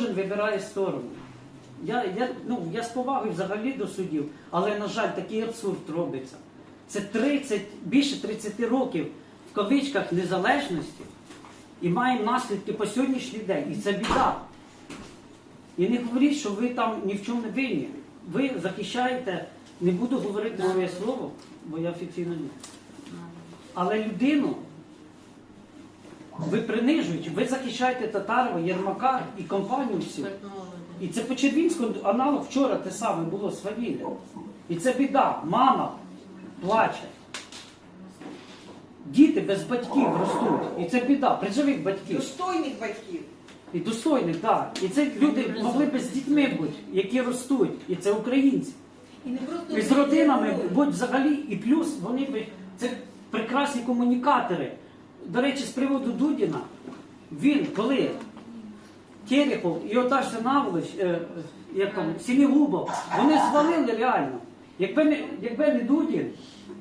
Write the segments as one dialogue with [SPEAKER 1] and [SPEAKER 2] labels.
[SPEAKER 1] кожен вибирає сторону. Я, я, ну, я з повагою взагалі до суддів, але, на жаль, такий абсурд робиться. Це 30, більше 30 років в кавичках незалежності і має наслідки по сьогоднішній день. І це біда. І не говоріть, що ви там ні в чому не винні. Ви захищаєте, не буду говорити нове слово, бо я офіційно ні. Але людину ви принижуєте, ви захищаєте Татарова, Єрмака і компанію всю. І це по Червінському аналог вчора те саме було свавілля. І це біда. Мама плаче. Діти без батьків ростуть. І це біда. При живих батьків.
[SPEAKER 2] Достойних батьків.
[SPEAKER 1] І достойних, так. І це люди могли би з дітьми бути, які ростуть. І це українці.
[SPEAKER 3] І не просто
[SPEAKER 1] І з родинами, будь взагалі, і плюс вони би це прекрасні комунікатори. До речі, з приводу Дудіна, він коли Терехов і Оташ Наволоч, е, як там, Сінігубов, вони звалили реально. Якби не, якби не Дудін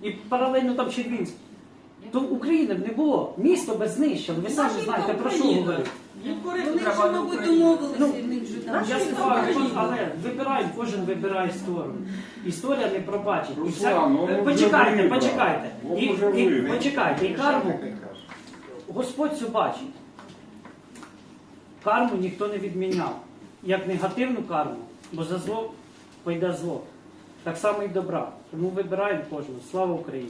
[SPEAKER 1] і паралельно там Червінський, то України б не було. Місто би знищили. Ви самі знаєте про що говорю.
[SPEAKER 3] Вони вже, мабуть, домовилися,
[SPEAKER 1] Ну,
[SPEAKER 3] в них вже там.
[SPEAKER 1] Я сказав, але вибираємо, кожен вибирає сторону. Історія не пробачить. І
[SPEAKER 4] Руслан, ну, ну,
[SPEAKER 1] почекайте,
[SPEAKER 4] вже вибрав.
[SPEAKER 1] почекайте.
[SPEAKER 4] Ну,
[SPEAKER 1] І,
[SPEAKER 4] вже
[SPEAKER 1] і, почекайте, і карму Господь все бачить. Карму ніхто не відміняв. Як негативну карму, бо за зло пойде зло. Так само і добра. Тому вибираємо кожного. Слава Україні!